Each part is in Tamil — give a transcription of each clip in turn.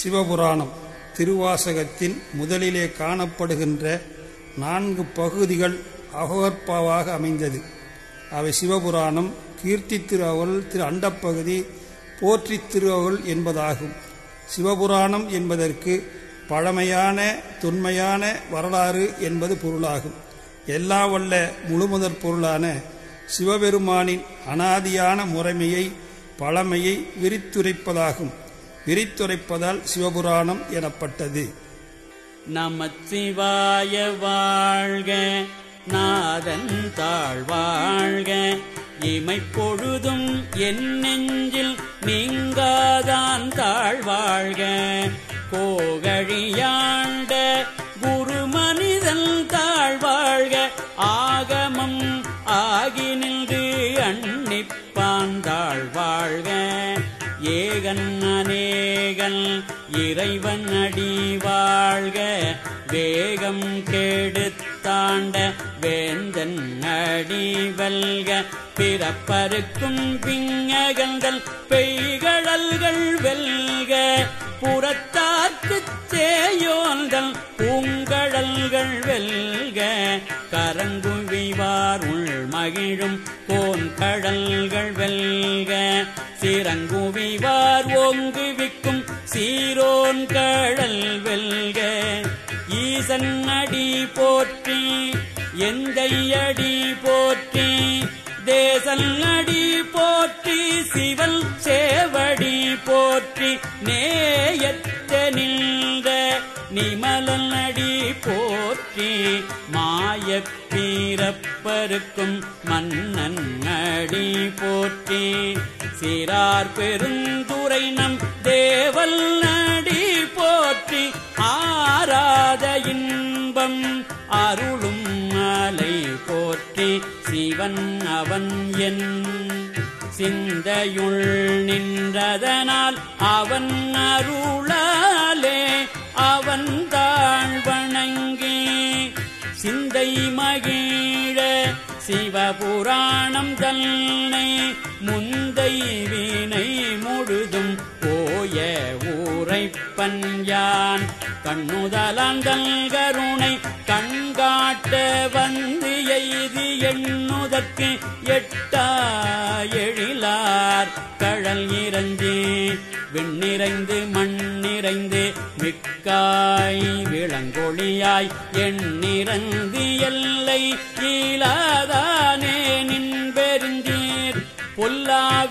சிவபுராணம் திருவாசகத்தின் முதலிலே காணப்படுகின்ற நான்கு பகுதிகள் அகோர்ப்பாவாக அமைந்தது. அவை சிவபுராணம் கீர்த்தி திருஅவள் திரு அண்டப்பகுதி போற்றி திருஅவள் என்பதாகும். சிவபுராணம் என்பதற்கு பழமையான தொன்மையான வரலாறு என்பது பொருளாகும். எல்லா வல்ல முழுமுதற் பொருளான சிவபெருமானின் அனாதியான முறைமையை பழமையை விரித்துரைப்பதாகும். விரித்துரைப்பதால் சிவபுராணம் எனப்பட்டது. நமச்சிவாய வாழ்க நாதன் தாழ்வாழ்க இமைப்பொழுதும் என் நெஞ்சில் நீங்காதான் தாழ்வாழ்க கோகழியான் மகள் இறைவன் அடி வாழ்க வேகம் கெடுத்தாண்ட வேந்தன் அடி வெல்க. பிறப்பருக்கும் பிங்ககங்கள் பெய்கடல்கள் வெல்க. புறத்தார்க்குச் சேயோன்கள் பூங்கடல்கள் வெல்க. கரங்குவிவார் உள் மகிழும் போன் கடல்கள் வெல்க. சிறங்குவிவார் ஓங்குவிக்கும் சீரோன் கடல் வெல்க ஈசன் அடி போற்றி எந்தையடி போற்றி தேசல் அடி போற்றி சிவல் சேவடி போற்றி நேயத்த நின்ற நிமலன் அடி போற்றி மாயப் பீரப்பருக்கும் மன்னன் அடி போற்றி சிறார் பெருந்துரை நம் தேவல் அடி போற்றி ஆராத இன்பம் அருளும் மலை போற்றி சிவன் அவன் என் சிந்தையுள் நின்றதனால் அவன் அருளாலே அவன் தாழ் வணங்கி சிந்தை மகிழ சிவபுராணம் தன்னை முந்தை வீணை முழுதும் போய ஊரைப்பன் யான் கண்ணுதலாந்தல் கருணை கண்காட்ட வந்து எய்தி எண்ணுதற்கு எட்டா எழிலார். கழல் இறஞ்சி விண்ணிறைந்து மண்ணிறைந்து மிக்காய் விளங்கொழியாய் எண்ணிறந்து எல்லை கீழாதானே நின்பெருந்தீர். பொல்லாவினேயேன்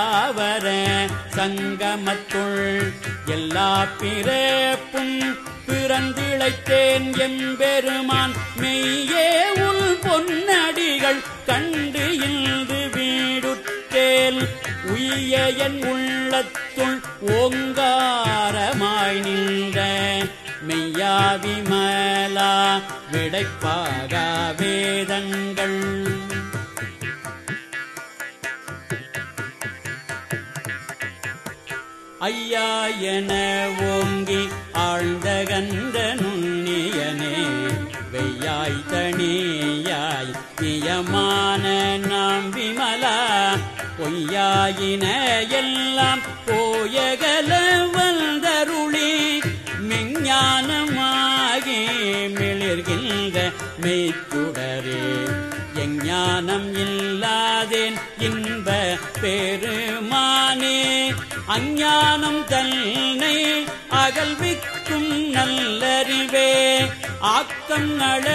தாவர சங்கமத்துள் எல்லா பிறப்பும் பிறந்திழைத்தேன் எம்பெருமான். மெய்யே உள் பொன்னடிகள் கண்டு இன்று வீடுற்றேல் உய என் உள்ளத்துள் ஓங்காரமாய் நின்ற மெய்யாவிமலா விடைப்பாக வேதங்கள். ஐயா என ஓங்கி ஆழ்ந்த கந்த நுண்ணியனே வெய்யாய் தனியாய் நியமான நாம் விமலா பொய்யாயின எல்லாம் போயகல வந்தருளி மெஞ்ஞானமாகி மிளிர்கின்ற மெய்த்துடரே எஞ்ஞானம் இல்லாதேன் இன்ப பெருமானே அஞ்ஞானம் தன்னை அகல்விக்கும் நல்லறிவே. ஆக்கம் நட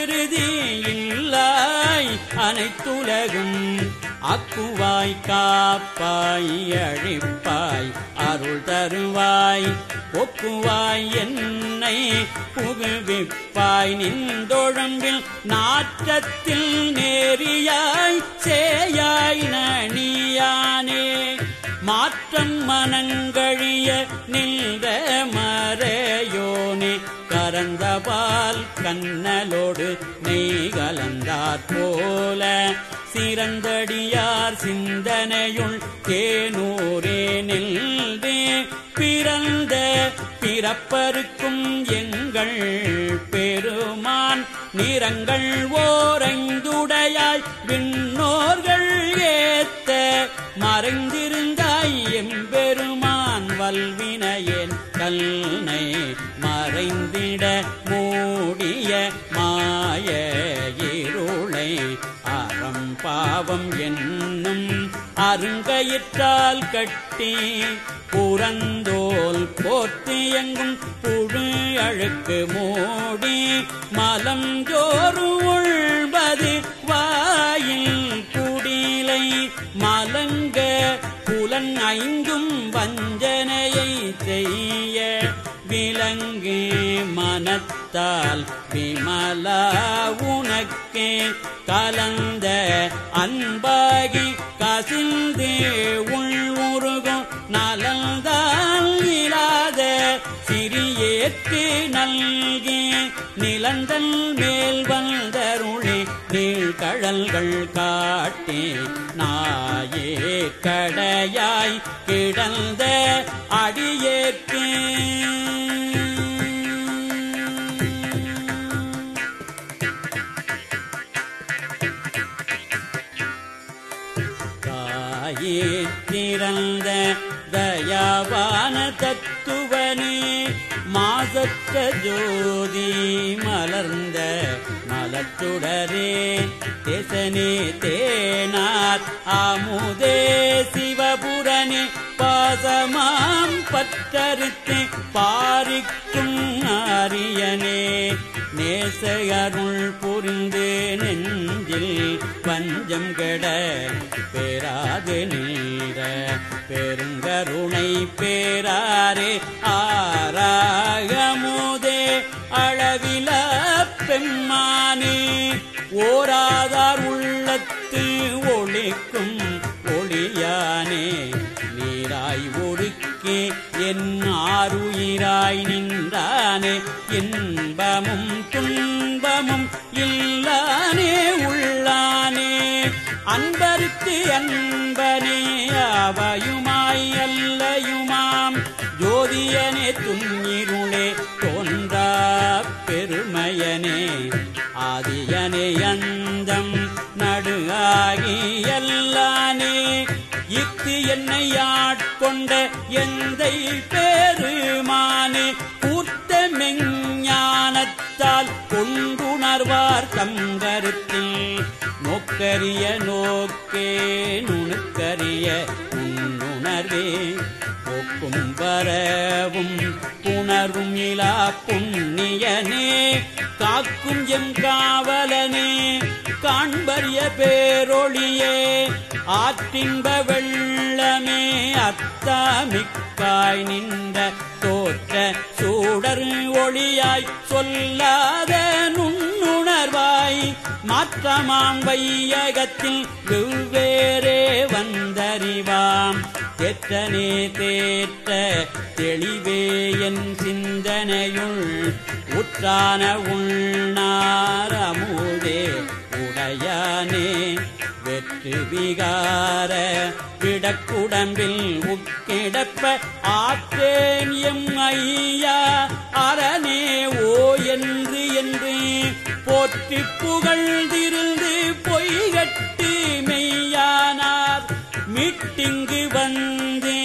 இறுதி இல்லாய் அனைத்துலகும். அக்குவாய் காப்பாய் அழிப்பாய் அருள் தருவாய். ஒக்குவாய் என்னை புகுவிப்பாய் நின்றொழம்பில் நாற்றத்தில் நேரியாய் சேயாய் நணியானே மாற்றம் மனங்கழிய நின்ற மறையோனே கரந்தபால் கண்ணலோடு நெய் கலந்தாற் போல. சிறந்தடியார் சிந்தனையுள் தேனூரே நின்றே பிறந்த பிறப்பருக்கும் எங்கள் பெருமான் நிறங்கள் ஓரைந்துடையாய் விண்ணோர்கள் ஏத்த மறைந்திருந்த அருங்கயிற்றால் கட்டி புறந்தோல் போர்த்தி எங்கும் புழு அழுக்கு மூடி மலம் ஜோறு உள்வது வாயில் குடிலை மலங்க புலன் ஐந்தும் வஞ்சனையை செய்ய மனத்தால் விமலா உனக்கே கலந்த அன்பாகி கசிந்து உள்முருகும் நலந்தால் இல்லாத சிறியேற்கு நல்கி நிலந்தல் மேல் வந்தருளி நீள் கடல்கள் காட்டி நாயே கடையாய் கிடந்த அடியேற்கே. தயாவான தத்துவனே மாசற்ற ஜோதி மலர்ந்த மலத்துடரே தேசனே தேனார் அமுதே சிவபுரனே பாசமாம் பற்றறுத்து பாரிக்கும் நேசையருள் நேசகருள் புரிந்து நெஞ்சில் பஞ்சம் கெட பெறாது நீர. பெருங்கருணை பேராரே ஆராகமுதே அளவில பெம்மானே. ஓராதார் உள்ளத்து ஒளிக்கும் ஒளியானே. நீராய் ஒருக்கே என் ஆறுயிராய் நின்றானே. இன்பமும் துன்பமும் இல்லானே உள்ளானே. அன்பருக்கு அன்பனே அவையுமாய் அல்லையுமாம். ஜோதியனே துன்னிருளே தோன்றா பெருமையனே. ஆதியனே அந்தம் நடு ஆகி எல்லானே. இத்து என்னை ஆட்கொண்ட எந்தை பெருமானே. மெஞ்ஞானத்தால் கொண்டுணர்வார் தங்கருத்தில் நோக்கரிய நோக்கே நுணுக்கரிய உன்னுணர்வே போக்கும் வரவும் புணர்வும் இலா புண்ணியனே. காக்கும் எம் காவலனே காண்பரிய பேரொழியே. ஆற்றின்ப வெள்ள வெள்ளமே அத்தாமிக்காய் நின்ற தோற்ற சூடர் ஒளியாய் சொல்லாத நுண்ணுணர்வாய் மாற்றமாம் வையகத்தில் வெவ்வேறே வந்தறிவாம். தேற்றனே தேற்ற தெளிவே என் சிந்தனையுள் உற்றான உள்நாரமுதே உடையானே வெற்று விகார விடக்குடம்பில் உக்கிடப்ப ஆற்றேன் எம் ஐயா அரணே ஓ என்று என்று போற்றி புகழ்ந்திருந்து பொய்கட்டு மெய்யானார். மீட்டிங்கு வந்து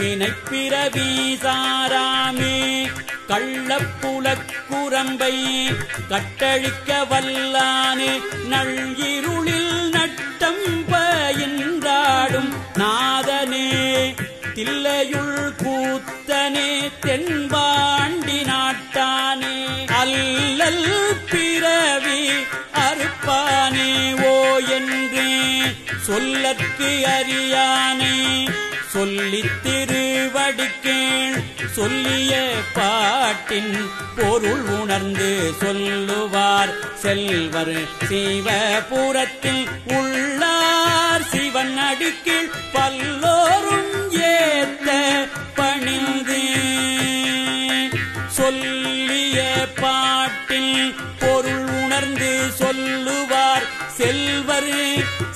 வினைப்பிறவி சாராமே கள்ளப்புலக்குரம்பை கட்டழிக்க வல்லானே நள்ளிருளில் நட்டம் பாடும் நாதனே தில்லையுள் கூத்தனே தென்பாண்டி நாட்டானே அல்லல் பிறவி அறுப்பானே ஓ என்றே சொல்லற்கு அறியானே. சொல்லித் திருவடிக்கேள் சொல்லிய பாட்டின் பொருள் உணர்ந்து சொல்லுவார் செல்வர் சிவபுரத்தில் உள்ளார். சிவன் அடிக்கீழ் பல்லோரும் பணிந்து சொல்லிய பாட்டில் பொருள் உணர்ந்து சொல்லுவார் செல்வர்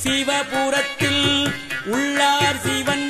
சிவபுரத்தில் உள்ளார் சிவன்